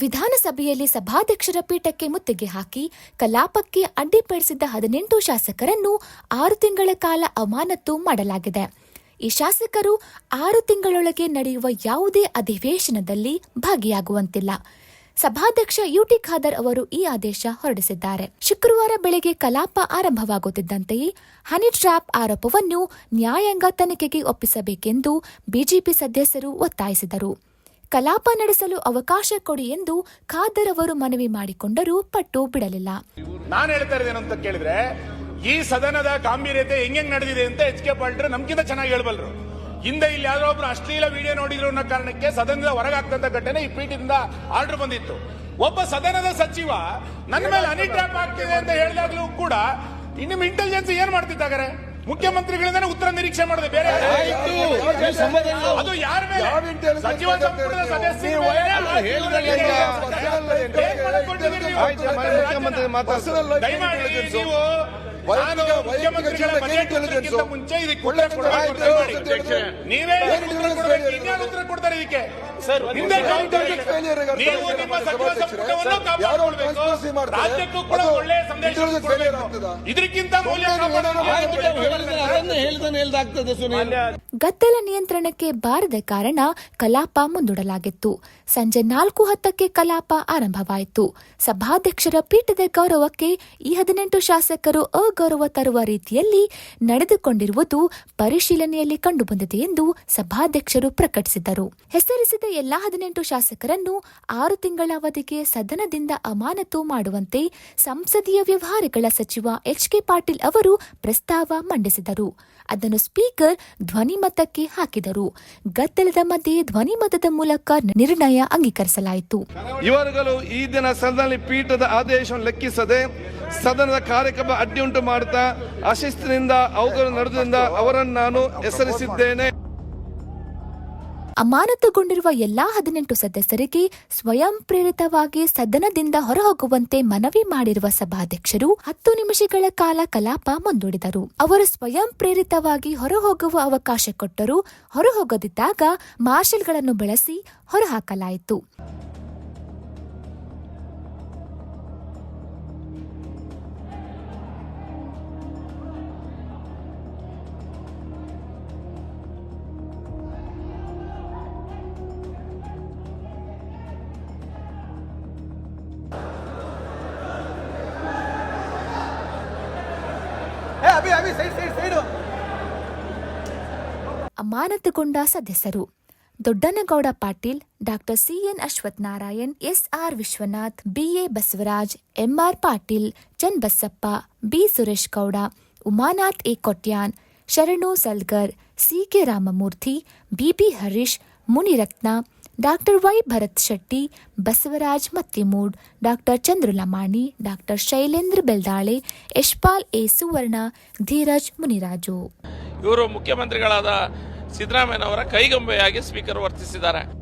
ವಿಧಾನಸಭೆಯಲ್ಲಿ ಸಭಾಧ್ಯಕ್ಷರ ಪೀಠಕ್ಕೆ ಮುತ್ತಿಗೆ ಹಾಕಿ ಕಲಾಪಕ್ಕೆ ಅಡ್ಡಿಪಡಿಸಿದ್ದ ಹದಿನೆಂಟು ಶಾಸಕರನ್ನು ಆರು ತಿಂಗಳ ಕಾಲ ಅಮಾನತು ಮಾಡಲಾಗಿದೆ. ಈ ಶಾಸಕರು ಆರು ತಿಂಗಳೊಳಗೆ ನಡೆಯುವ ಯಾವುದೇ ಅಧಿವೇಶನದಲ್ಲಿ ಭಾಗಿಯಾಗುವಂತಿಲ್ಲ. ಸಭಾಧ್ಯಕ್ಷ ಯುಟಿ ಖಾದರ್ ಅವರು ಈ ಆದೇಶ ಹೊರಡಿಸಿದ್ದಾರೆ. ಶುಕ್ರವಾರ ಬೆಳಗ್ಗೆ ಕಲಾಪ ಆರಂಭವಾಗುತ್ತಿದ್ದಂತೆಯೇ ಹನಿ ಟ್ರ್ಯಾಪ್ ಆರೋಪವನ್ನು ನ್ಯಾಯಾಂಗ ತನಿಖೆಗೆ ಒಪ್ಪಿಸಬೇಕೆಂದು ಬಿಜೆಪಿ ಸದಸ್ಯರು ಒತ್ತಾಯಿಸಿದರು. ಕಲಾಪ ನಡೆಸಲು ಅವಕಾಶ ಕೊಡಿ ಎಂದು ಖಾದರ್ ಅವರು ಮನವಿ ಮಾಡಿಕೊಂಡರೂ ಪಟ್ಟು ಬಿಡಲಿಲ್ಲ. ನಾನು ಹೇಳ್ತಾ ಇದ್ದೇನೆ ಅಂತ ಕೇಳಿದ್ರೆ, ಈ ಸದನದ ಗಾಂಭೀರ್ಯತೆ ಹೆಂಗ್ ನಡೆದಿದೆ ಅಂತ ಎಚ್ ಕೆ ಪಾಲ್ಟ್ರೆ ನಮ್ಗಿಂತ ಚೆನ್ನಾಗಿ ಹೇಳ್ಬಲ್ರು. ಹಿಂದೆ ಇಲ್ಲಿ ಯಾರೋ ಒಬ್ರು ಅಶ್ಲೀಲ ವಿಡಿಯೋ ನೋಡಿದ್ರು ಅನ್ನೋ ಕಾರಣಕ್ಕೆ ಸದನದ ಹೊರಗಾಗ್ತಂತ ಘಟನೆ ಈ ಪೀಠದಿಂದ ಆರ್ಡರ್ ಬಂದಿತ್ತು. ಒಬ್ಬ ಸದನದ ಸಚಿವ ನನ್ನ ಮೇಲೆ ಅನಿಟ್ರಾಪ್ ಆಗ್ತಿದೆ ಅಂತ ಹೇಳಿದಾಗ್ಲೂ ಕೂಡ ಇನ್ನು ಇಂಟೆಲಿಜೆನ್ಸ್ ಏನ್ ಮಾಡ್ತಿದ್ದಾಗಾರೆ? ಮುಖ್ಯಮಂತ್ರಿಗಳಿಂದ ಉತ್ತರ ನಿರೀಕ್ಷೆ ಮಾಡಿದೆ ಬೇರೆ? ಅದು ಯಾರ ಮೇಲೆ? ಸಚಿವ ಸಂಪುಟದ ಸದಸ್ಯರ ದಯಮಾಡಿ ನೀವು ಮುಂಚೆ ಇದಕ್ಕೆ. ನೀವೇ ಉತ್ತರ ಕೊಡ್ತಾರೆ ಇದಕ್ಕೆ? ನೀವು ನಿಮ್ಮ ಸಚಿವ. ಸಂಪುಟವನ್ನು ಕಾಪಾಡಿಕೊಳ್ಬೇಕು ರಾಜ್ಯಕ್ಕೂ ಕೂಡ ಒಳ್ಳೆಯ ಸಂದೇಶ? ಇದಕ್ಕಿಂತ ಗದ್ದಲ ನಿಯಂತ್ರಣಕ್ಕೆ ಬಾರದ ಕಾರಣ ಕಲಾಪ ಮುಂದೂಡಲಾಗಿತ್ತು. ಸಂಜೆ ನಾಲ್ಕು ಹತ್ತಕ್ಕೆ ಕಲಾಪ ಆರಂಭವಾಯಿತು. ಸಭಾಧ್ಯಕ್ಷರ ಪೀಠದ ಗೌರವಕ್ಕೆ ಈ ಹದಿನೆಂಟು ಶಾಸಕರು ಅಗೌರವ ತರುವ ರೀತಿಯಲ್ಲಿ ನಡೆದುಕೊಂಡಿರುವುದು ಪರಿಶೀಲನೆಯಲ್ಲಿ ಕಂಡುಬಂದಿದೆ ಎಂದು ಸಭಾಧ್ಯಕ್ಷರು ಪ್ರಕಟಿಸಿದರು. ಹೆಸರಿಸಿದ ಎಲ್ಲಾ ಹದಿನೆಂಟು ಶಾಸಕರನ್ನು ಆರು ತಿಂಗಳ ಅವಧಿಗೆ ಸದನದಿಂದ ಅಮಾನತು ಮಾಡುವಂತೆ ಸಂಸದೀಯ ವ್ಯವಹಾರಗಳ ಸಚಿವ ಎಚ್ ಕೆ ಪಾಟೀಲ್ ಅವರು ಪ್ರಸ್ತಾವ ಮಂಡಿಸಿದರು. ಅದನ್ನು ಸ್ಪೀಕರ್ ಧ್ವನಿಮತಕ್ಕೆ ಹಾಕಿದರು. ಗದ್ದಲದ ಮಧ್ಯೆ ಧ್ವನಿಮತದ ಮೂಲಕ ನಿರ್ಣಯ ಅಂಗೀಕರಿಸಲಾಯಿತು. ಇವರುಗಳು ಈ ದಿನ ಸದನದಲ್ಲಿ ಪೀಠದ ಆದೇಶವನ್ನು ಲೆಕ್ಕಿಸದೆ ಸದನದ ಕಾರ್ಯಕ್ರಮ ಅಡ್ಡಿಯುಂಟು ಮಾಡುತ್ತಾ, ಅಶಿಸ್ತಿನಿಂದ, ಅವುಗಳು ನಡೆದಿಂದ ಅವರನ್ನು ನಾನು ಹೆಸರಿಸಿದ್ದೇನೆ. ಅಮಾನತುಗೊಂಡಿರುವ ಎಲ್ಲಾ ಹದಿನೆಂಟು ಸದಸ್ಯರಿಗೆ ಸ್ವಯಂ ಪ್ರೇರಿತವಾಗಿ ಸದನದಿಂದ ಹೊರಹೋಗುವಂತೆ ಮನವಿ ಮಾಡಿರುವ ಸಭಾಧ್ಯಕ್ಷರು ಹತ್ತು ನಿಮಿಷಗಳ ಕಾಲ ಕಲಾಪ ಮುಂದೂಡಿದರು. ಅವರು ಸ್ವಯಂ ಪ್ರೇರಿತವಾಗಿ ಹೊರಹೋಗುವ ಅವಕಾಶ ಕೊಟ್ಟರೂ. ಹೊರಹೋಗದಿದ್ದಾಗ ಮಾರ್ಷಲ್ಗಳನ್ನು ಬಳಸಿ ಹೊರಹಾಕಲಾಯಿತು. ಅಮಾನತುಗೊಂಡ ಸದಸ್ಯರು Doddanagouda Patil, doctor CN Narayan SR Vishwanath BA Basavaraj MR Patil Channabasappa B Suresh Gowda, Umanath A Kotian, Sharanu Salagar CK Ramamurthy BB Harish, Munirathna doctor Y Bharath Shetty, Basavaraj Mattimod, doctor Chandra Lamani, doctor Shailendra Beldale, Yashpal A Suvarna, Dheeraj Muniraju. ಇವರು ಮುಖ್ಯಮಂತ್ರಿಗಳಾದ ಸಿದ್ದರಾಮಯ್ಯನವರ ಕೈಗೊಂಬೆಯಾಗಿ speaker ವರ್ತಿಸಿದ್ದಾರೆ.